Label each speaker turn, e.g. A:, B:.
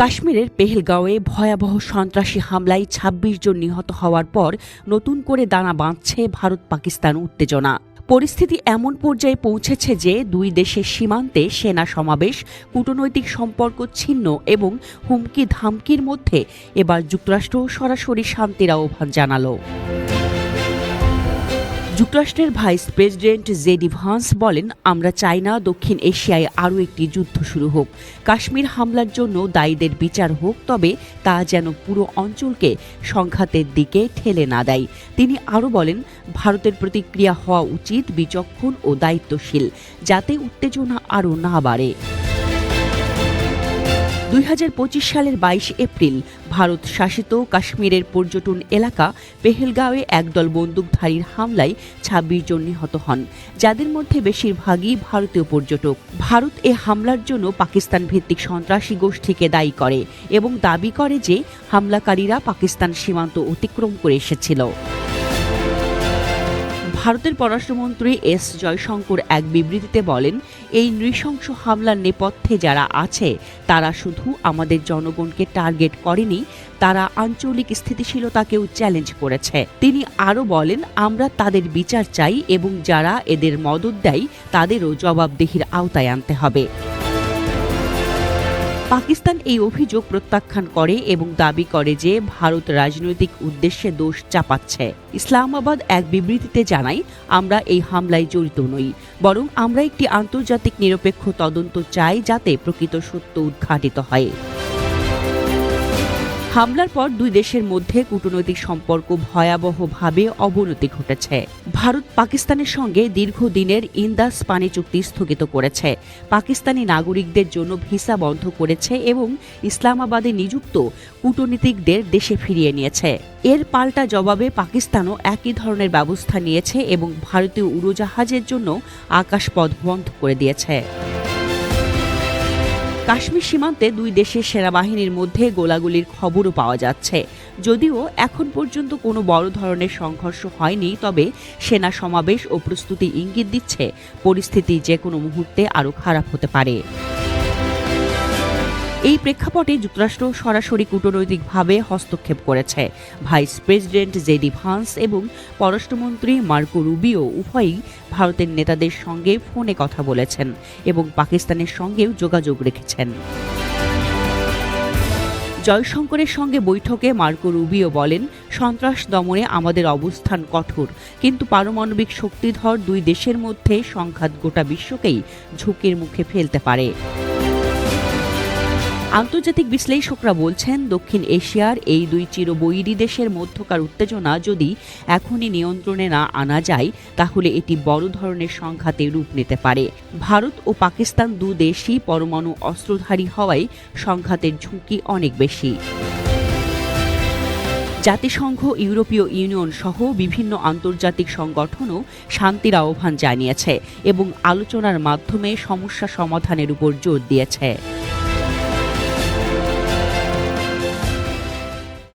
A: কাশ্মীরের পেহেলগাঁওয়ে ভয়াবহ সন্ত্রাসী হামলায় ২৬ জন নিহত হওয়ার পর নতুন করে দানা বাঁধছে ভারত পাকিস্তান উত্তেজনা। পরিস্থিতি এমন পর্যায়ে পৌঁছেছে যে দুই দেশের সীমান্তে সেনা সমাবেশ, কূটনৈতিক সম্পর্ক ছিন্ন এবং হুমকি ধামকির মধ্যে এবার যুক্তরাষ্ট্র সরাসরি শান্তির আহ্বান জানালো। যুক্তরাষ্ট্রের ভাইস প্রেসিডেন্ট জেডি ভান্স বলেন, আমরা চাই না দক্ষিণ এশিয়ায় আরও একটি যুদ্ধ শুরু হোক। কাশ্মীর হামলার জন্য দায়ীদের বিচার হোক, তবে তা যেন পুরো অঞ্চলকে সংঘাতের দিকে ঠেলে না দেয়। তিনি আরও বলেন, ভারতের প্রতিক্রিয়া হওয়া উচিত বিচক্ষণ ও দায়িত্বশীল, যাতে উত্তেজনা আরও না বাড়ে। দুই হাজার পঁচিশ সালের বাইশ এপ্রিল ভারত শাসিত কাশ্মীরের পর্যটন এলাকা পেহেলগাঁওয়ে একদল বন্দুকধারীর হামলায় ২৬ জন নিহত হন, যাদের মধ্যে বেশিরভাগই ভারতীয় পর্যটক। ভারত এ হামলার জন্য পাকিস্তান ভিত্তিক সন্ত্রাসী গোষ্ঠীকে দায়ী করে এবং দাবি করে যে হামলাকারীরা পাকিস্তান সীমান্ত অতিক্রম করে এসেছিল। ভারতের পররাষ্ট্রমন্ত্রী এস জয়শঙ্কর এক বিবৃতিতে বলেন, এই নৃশংস হামলার নেপথ্যে যারা আছে, তারা শুধু আমাদের জনগণকে টার্গেট করেনি, তারা আঞ্চলিক স্থিতিশীলতাকেও চ্যালেঞ্জ করেছে। তিনি আরও বলেন, আমরা তাদের বিচার চাই এবং যারা এদের মদত দেয়, তাদেরও জবাবদিহির আওতায় আনতে হবে। পাকিস্তান এই অভিযোগ প্রত্যাখ্যান করে এবং দাবি করে যে ভারত রাজনৈতিক উদ্দেশ্যে দোষ চাপাচ্ছে। ইসলামাবাদ এক বিবৃতিতে জানাই আমরা এই হামলায় জড়িত নই, বরং আমরা একটি আন্তর্জাতিক নিরপেক্ষ তদন্ত চাই যাতে প্রকৃত সত্য উদ্ঘাটিত হয়। হামলার পর দুই দেশের মধ্যে কূটনৈতিক সম্পর্ক ভয়াবহভাবে অবনতি ঘটেছে। ভারত পাকিস্তানের সঙ্গে দীর্ঘদিনের ইন্দাস পানি চুক্তি স্থগিত করেছে। পাকিস্তানি নাগরিকদের জন্য ভিসা বন্ধ করেছে এবং ইসলামাবাদে নিযুক্ত কূটনীতিকদের দেশে ফিরিয়ে নিয়েছে। এর পাল্টা জবাবে পাকিস্তানও একই ধরনের ব্যবস্থা নিয়েছে এবং ভারতীয় উড়োজাহাজের জন্য আকাশপথ বন্ধ করে দিয়েছে। কাশ্মীর সীমান্তে দুই দেশের সেনাবাহিনীর মধ্যে গোলাগুলির খবরও পাওয়া যাচ্ছে। যদিও এখন পর্যন্ত কোনো বড় ধরনের সংঘর্ষ হয়নি, তবে সেনা সমাবেশ ও প্রস্তুতি ইঙ্গিত দিচ্ছে, পরিস্থিতি যে কোনো মুহূর্তে আরও খারাপ হতে পারে। এই প্রেক্ষাপটে যুক্তরাষ্ট্র সরাসরি কূটনৈতিকভাবে হস্তক্ষেপ করেছে। ভাইস প্রেসিডেন্ট জেডি ভান্স এবং পররাষ্ট্রমন্ত্রী মার্কো রুবিও উভয়ই ভারতের নেতাদের সঙ্গে ফোনে কথা বলেছেন এবং পাকিস্তানের সঙ্গেও যোগাযোগ রেখেছেন। জয়শঙ্করের সঙ্গে বৈঠকে মার্কো রুবিও বলেন, সন্ত্রাস দমনে আমাদের অবস্থান কঠোর, কিন্তু পারমাণবিক শক্তিধর দুই দেশের মধ্যে সংঘাত গোটা বিশ্বকেই ঝুঁকির মুখে ফেলতে পারে। আন্তর্জাতিক বিশ্লেষকরা বলছেন, দক্ষিণ এশিয়ার এই দুই চিরবৈরী দেশের মধ্যকার উত্তেজনা যদি এখনই নিয়ন্ত্রণে না আনা যায়, তাহলে এটি বড় ধরনের সংঘাতে রূপ নিতে পারে। ভারত ও পাকিস্তান দু দেশই পরমাণু অস্ত্রধারী হওয়ায় সংঘাতের ঝুঁকি অনেক বেশি। জাতিসংঘ, ইউরোপীয় ইউনিয়ন সহ বিভিন্ন আন্তর্জাতিক সংগঠনও শান্তির আহ্বান জানিয়েছে এবং আলোচনার মাধ্যমে সমস্যা সমাধানের উপর জোর দিয়েছে।